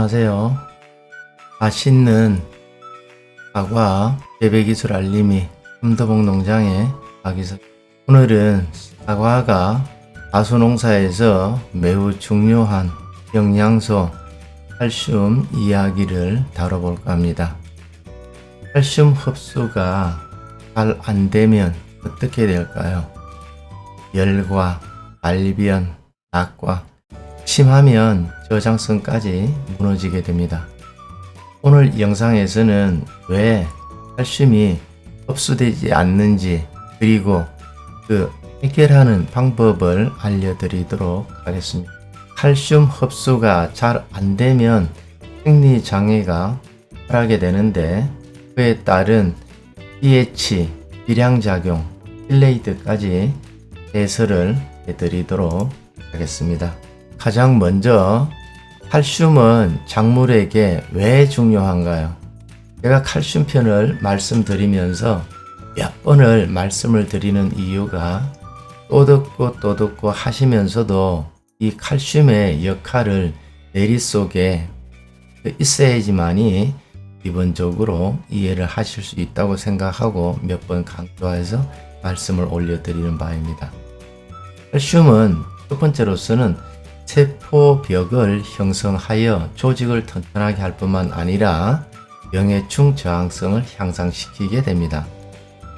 안녕하세요. 맛있는 사과 재배기술 알림이 함도봉 농장의 박이석. 오늘은 사과가 다수농사에서 매우 중요한 영양소 칼슘 이야기를 다뤄볼까 합니다. 칼슘 흡수가 잘 안 되면 어떻게 될까요? 열과 발변, 낙과 심하면 저장성까지 무너지게 됩니다. 오늘 영상에서는 왜 칼슘이 흡수되지 않는지 그리고 그 해결하는 방법을 알려드리도록 하겠습니다. 칼슘 흡수가 잘 안 되면 생리 장애가 발하게 되는데 그에 따른 pH, 비량작용, 필레이드까지 해설을 해드리도록 하겠습니다. 가장 먼저 칼슘은 작물에게 왜 중요한가요? 제가 칼슘 편을 말씀드리면서 몇 번을 말씀을 드리는 이유가 또 듣고 또 듣고 하시면서도 이 칼슘의 역할을 내리 속에 있어야지만이 기본적으로 이해를 하실 수 있다고 생각하고 몇 번 강조해서 말씀을 올려드리는 바입니다. 칼슘은 첫 번째로서는 세포벽을 형성하여 조직을 튼튼하게 할 뿐만 아니라 병해충 저항성을 향상시키게 됩니다.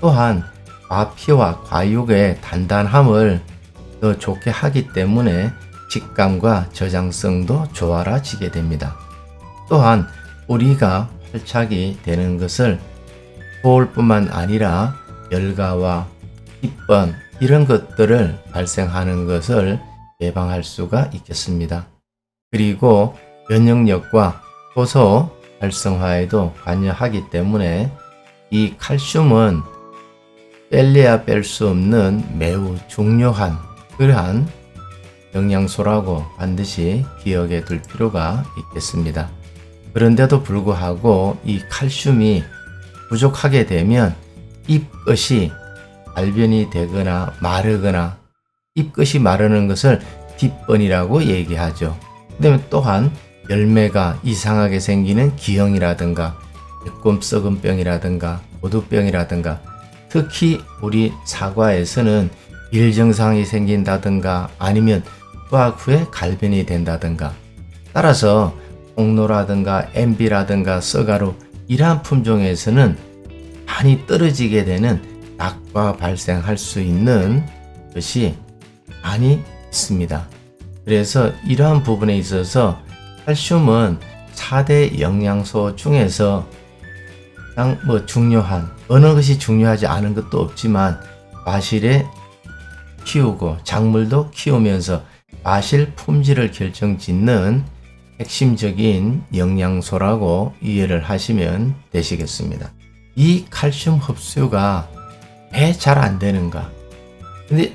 또한 과피와 과육의 단단함을 더 좋게 하기 때문에 식감과 저장성도 조화라지게 됩니다. 또한 뿌리가 활착이 되는 것을 도울 뿐만 아니라 열가와 입번 이런 것들을 발생하는 것을 예방할 수가 있겠습니다. 그리고 면역력과 효소 활성화에도 관여하기 때문에 이 칼슘은 뺄래야 뺄 수 없는 매우 중요한 그러한 영양소라고 반드시 기억해 둘 필요가 있겠습니다. 그런데도 불구하고 이 칼슘이 부족하게 되면 잎것이 발변이 되거나 마르거나 잎끝이 마르는 것을 뒷번이라고 얘기하죠. 그다음에 또한 열매가 이상하게 생기는 기형이라든가 배꼽 썩은 병이라든가 고두병이라든가 특히 우리 사과에서는 일정상이 생긴다든가 아니면 수확 후에 갈변이 된다든가 따라서 홍로라든가 엠비라든가 썩가루 이러한 품종에서는 많이 떨어지게 되는 낙과 발생할 수 있는 것이 많이 있습니다. 그래서 이러한 부분에 있어서 칼슘은 4대 영양소 중에서 가장 뭐 중요한 어느 것이 중요하지 않은 것도 없지만 마실에 키우고 작물도 키우면서 마실 품질을 결정짓는 핵심적인 영양소라고 이해를 하시면 되시겠습니다. 이 칼슘 흡수가 왜 잘 안 되는가? 근데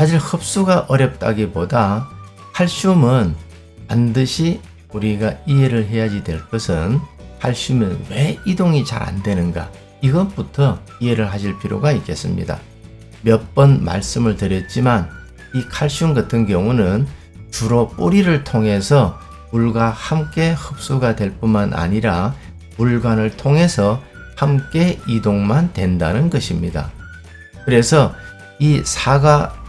사실 흡수가 어렵다기보다 칼슘은 반드시 우리가 이해를 해야지 될 것은 칼슘은 왜 이동이 잘 안 되는가? 이것부터 이해를 하실 필요가 있겠습니다. 몇 번 말씀을 드렸지만 이 칼슘 같은 경우는 주로 뿌리를 통해서 물과 함께 흡수가 될 뿐만 아니라 물관을 통해서 함께 이동만 된다는 것입니다. 그래서 이 사과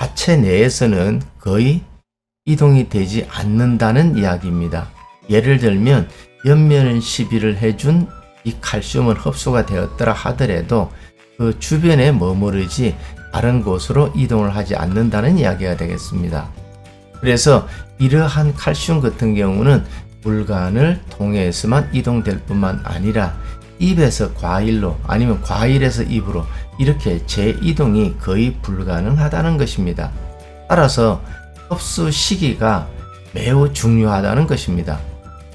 하체 내에서는 거의 이동이 되지 않는다는 이야기입니다. 예를 들면 옆면 시비를 해준 이 칼슘은 흡수가 되었더라 하더라도 그 주변에 머무르지 다른 곳으로 이동을 하지 않는다는 이야기가 되겠습니다. 그래서 이러한 칼슘 같은 경우는 물관을 통해서만 이동될 뿐만 아니라 입에서 과일로 아니면 과일에서 입으로 이렇게 재이동이 거의 불가능하다는 것입니다. 따라서 흡수 시기가 매우 중요하다는 것입니다.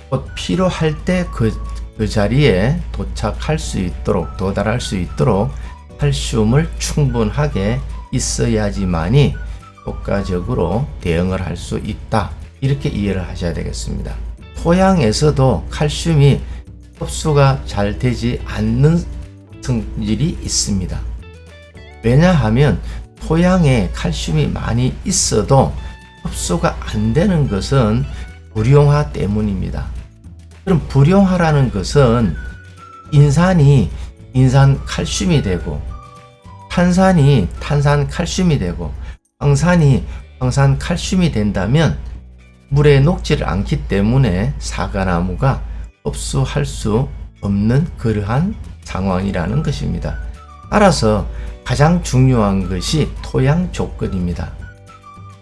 곧 필요할 때그 그 자리에 도착할 수 있도록 도달할 수 있도록 칼슘을 충분하게 있어야지만이 효과적으로 대응을 할 수 있다. 이렇게 이해를 하셔야 되겠습니다. 토양에서도 칼슘이 흡수가 잘 되지 않는 성질이 있습니다. 왜냐하면 토양에 칼슘이 많이 있어도 흡수가 안 되는 것은 불용화 때문입니다. 그럼 불용하라는 것은 인산이 인산 칼슘이 되고 탄산이 탄산 칼슘이 되고 황산이 황산 칼슘이 된다면 물에 녹지를 않기 때문에 사과나무가 흡수할 수 없는 그러한 상황이라는 것입니다. 따라서 가장 중요한 것이 토양 조건입니다.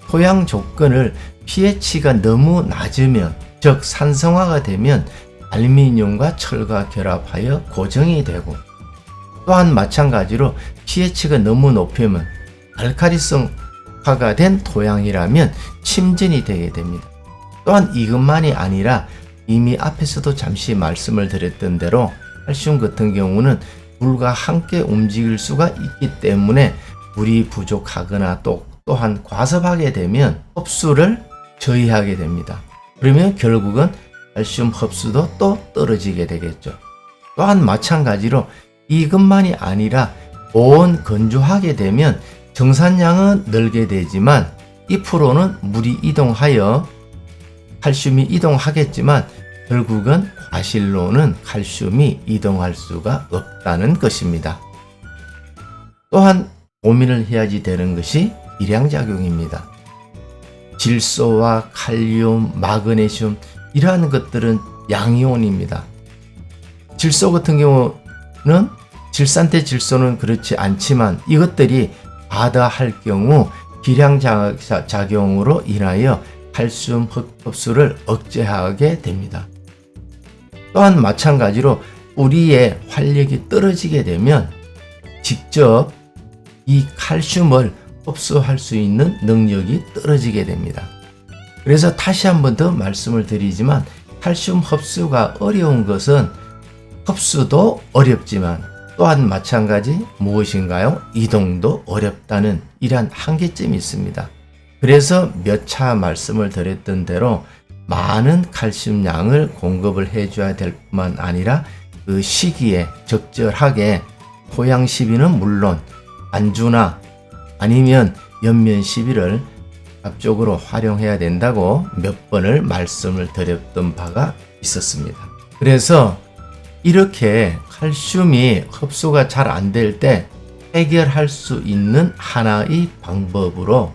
토양 조건을 pH가 너무 낮으면 즉 산성화가 되면 알루미늄과 철과 결합하여 고정이 되고 또한 마찬가지로 pH가 너무 높으면 알카리성화가 된 토양이라면 침전이 되게 됩니다. 또한 이것만이 아니라 이미 앞에서도 잠시 말씀을 드렸던 대로 칼슘 같은 경우는 물과 함께 움직일 수가 있기 때문에 물이 부족하거나 또 또한 과습하게 되면 흡수를 저해하게 됩니다. 그러면 결국은 칼슘 흡수도 또 떨어지게 되겠죠. 또한 마찬가지로 이것만이 아니라 보온 건조하게 되면 정산량은 늘게 되지만 잎으로는 물이 이동하여 칼슘이 이동하겠지만 결국은 과실로는 칼슘이 이동할 수가 없다는 것입니다. 또한 고민을 해야지 되는 것이 일양작용입니다. 질소와 칼륨, 마그네슘 이러한 것들은 양이온입니다. 질소 같은 경우는 질산태 질소는 그렇지 않지만 이것들이 과다할 경우 기량작용으로 인하여 칼슘 흡수를 억제하게 됩니다. 또한 마찬가지로 뿌리의 활력이 떨어지게 되면 직접 이 칼슘을 흡수할 수 있는 능력이 떨어지게 됩니다. 그래서 다시 한 번 더 말씀을 드리지만 칼슘 흡수가 어려운 것은 흡수도 어렵지만 또한 마찬가지 무엇인가요? 이동도 어렵다는 이러한 한계점이 있습니다. 그래서 몇 차 말씀을 드렸던 대로 많은 칼슘 양을 공급을 해줘야 될 뿐만 아니라 그 시기에 적절하게 토양 시비는 물론 안주나 아니면 연면 시비를 앞쪽으로 활용해야 된다고 몇 번을 말씀을 드렸던 바가 있었습니다. 그래서 이렇게 칼슘이 흡수가 잘 안 될 때 해결할 수 있는 하나의 방법으로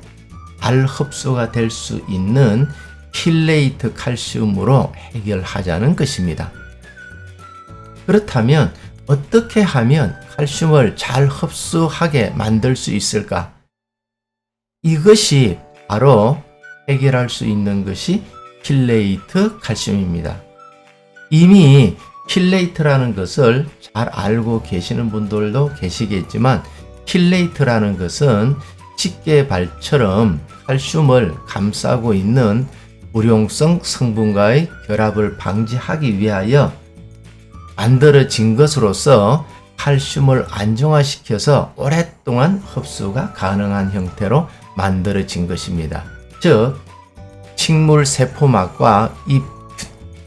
잘 흡수가 될 수 있는 킬레이트 칼슘으로 해결하자는 것입니다. 그렇다면 어떻게 하면 칼슘을 잘 흡수하게 만들 수 있을까? 이것이 바로 해결할 수 있는 것이 킬레이트 칼슘입니다. 이미 킬레이트라는 것을 잘 알고 계시는 분들도 계시겠지만 킬레이트라는 것은 식계발처럼 칼슘을 감싸고 있는 불용성 성분과의 결합을 방지하기 위하여 만들어진 것으로서 칼슘을 안정화시켜서 오랫동안 흡수가 가능한 형태로 만들어진 것입니다. 즉, 식물 세포막과 잎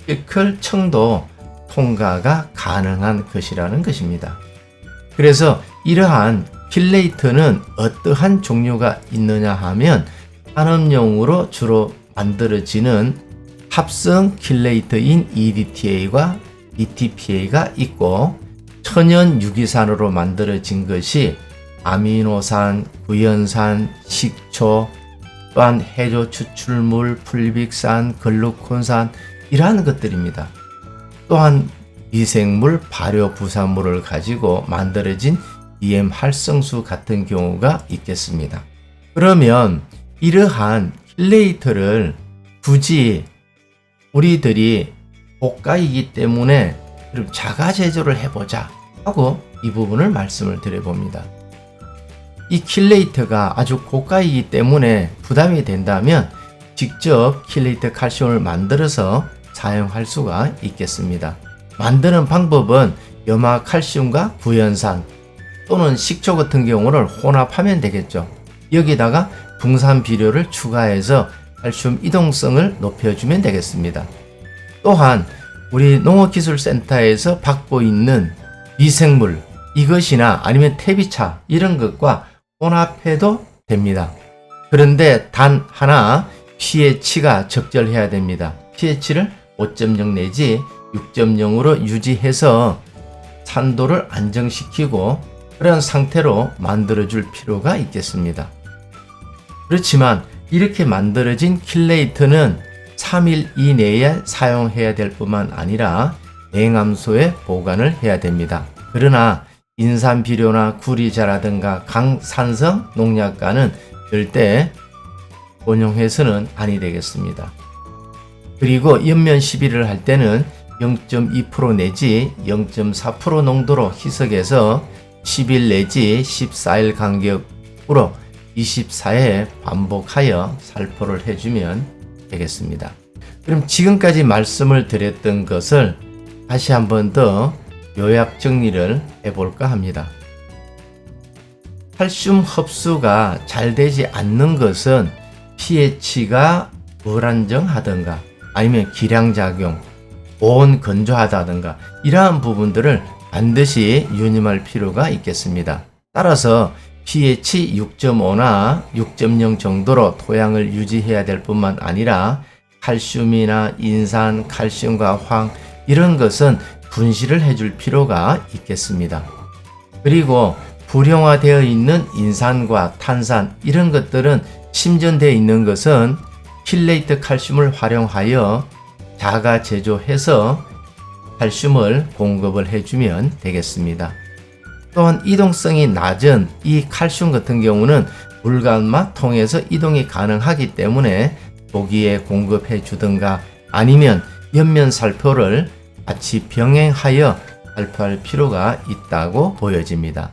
큐티클 청도 통과가 가능한 것이라는 것입니다. 그래서 이러한 킬레이트는 어떠한 종류가 있느냐 하면 산업용으로 주로 만들어지는 합성 킬레이트인 EDTA와 BTPA가 있고 천연 유기산으로 만들어진 것이 아미노산, 구연산, 식초, 또한 해조 추출물, 풀빅산, 글루콘산 이러한 것들입니다. 또한 미생물 발효 부산물을 가지고 만들어진 EM 활성수 같은 경우가 있겠습니다. 그러면 이러한 킬레이터를 굳이 우리들이 고가이기 때문에 그럼 자가 제조를 해보자 하고 이 부분을 말씀을 드려봅니다. 이 킬레이터가 아주 고가이기 때문에 부담이 된다면 직접 킬레이터 칼슘을 만들어서 사용할 수가 있겠습니다. 만드는 방법은 염화 칼슘과 구연산 또는 식초 같은 경우를 혼합하면 되겠죠. 여기다가 붕산 비료를 추가해서 칼슘 이동성을 높여주면 되겠습니다. 또한 우리 농업기술센터에서 받고 있는 미생물 이것이나 아니면 퇴비차 이런 것과 혼합해도 됩니다. 그런데 단 하나 pH가 적절해야 됩니다. pH를 5.0 내지 6.0으로 유지해서 산도를 안정시키고 그런 상태로 만들어 줄 필요가 있겠습니다. 그렇지만 이렇게 만들어진 킬레이터는 3일 이내에 사용해야 될 뿐만 아니라 냉암소에 보관을 해야 됩니다. 그러나 인산 비료나 구리자라든가 강산성 농약과는 절대 혼용해서는 아니 되겠습니다. 그리고 연면 시비를 할 때는 0.2% 내지 0.4% 농도로 희석해서 10일 내지 14일 간격으로 24회 반복하여 살포를 해주면 되겠습니다. 그럼 지금까지 말씀을 드렸던 것을 다시 한 번 더 요약 정리를 해볼까 합니다. 칼슘 흡수가 잘 되지 않는 것은 pH가 불안정하든가 아니면 기량작용, 보온 건조하다든가 이러한 부분들을 반드시 유념할 필요가 있겠습니다. 따라서 pH 6.5나 6.0 정도로 토양을 유지해야 될 뿐만 아니라 칼슘이나 인산, 칼슘과 황 이런 것은 분실을 해줄 필요가 있겠습니다. 그리고 불형화되어 있는 인산과 탄산 이런 것들은 심전되어 있는 것은 킬레이트 칼슘을 활용하여 자가 제조해서 칼슘을 공급을 해주면 되겠습니다. 또한 이동성이 낮은 이 칼슘 같은 경우는 물감마 통해서 이동이 가능하기 때문에 조기에 공급해 주든가 아니면 옆면 살포를 같이 병행하여 살포할 필요가 있다고 보여집니다.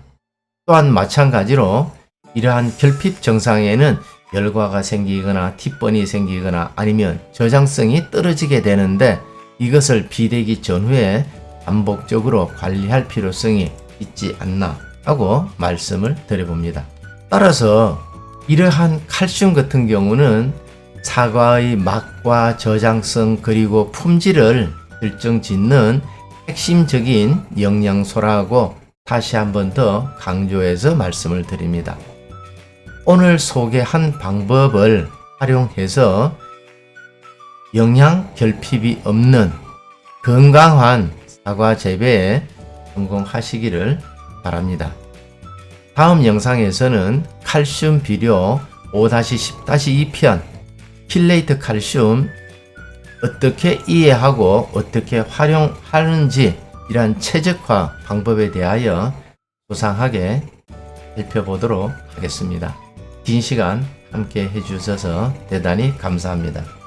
또한 마찬가지로 이러한 결핍 증상에는 열과가 생기거나 티번이 생기거나 아니면 저장성이 떨어지게 되는데 이것을 비대기 전후에 반복적으로 관리할 필요성이 있지 않나 하고 말씀을 드려봅니다. 따라서 이러한 칼슘 같은 경우는 사과의 맛과 저장성 그리고 품질을 결정 짓는 핵심적인 영양소라고 다시 한 번 더 강조해서 말씀을 드립니다. 오늘 소개한 방법을 활용해서 영양 결핍이 없는 건강한 사과 재배에 성공하시기를 바랍니다. 다음 영상에서는 칼슘 비료 5-10-2편 킬레이트 칼슘 어떻게 이해하고 어떻게 활용하는지 이러한 최적화 방법에 대하여 소상하게 살펴보도록 하겠습니다. 긴 시간 함께 해주셔서 대단히 감사합니다.